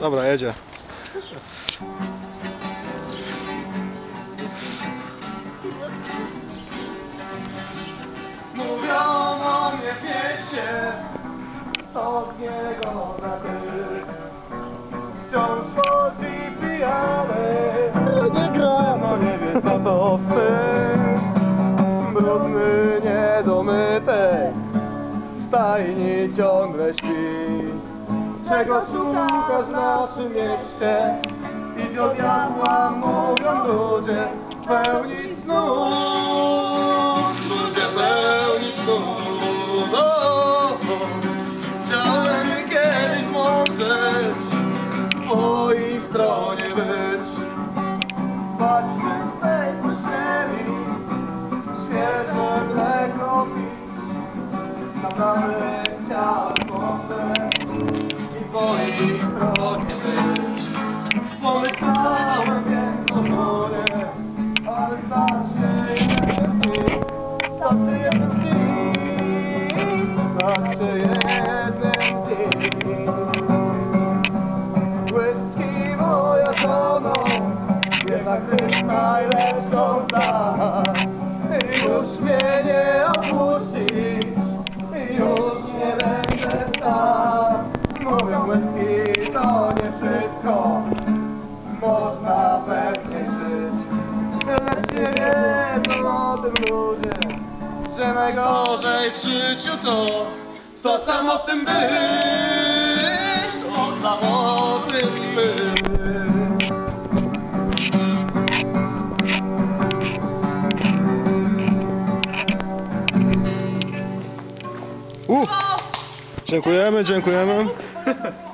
Dobra, jedzie. Mówią o mnie w mieście, od niego na ty. Wciąż chodzi pijany, nie gra, no nie wie co to wstyd. Brudny, niedomyty, w stajni ciągle śpi. Czego szukasz w naszym mieście? I do diabła mówią ludzie, pełni snów. Ludzie pełni snów. O. Chciałem kiedyś mądrzeć, po ich stronie być. Spać w czystej pościeli, świeże mleko pić. Naprawdę chciałem mądrzeć i ich stronie być. Pomyślałem jedno moje, ale starszy jeden dzień, starszy jeden dzień, starszy jeden dzień. Whisky moja żono, jednak ty najlepszą znasz. Ty już mnie to nie wszystko, można pewnie żyć. Lecz nie wiedzą o tym ludzie, że najgorzej w życiu to, to samotnym być, to samotnym być. Dziękujemy, dziękujemy.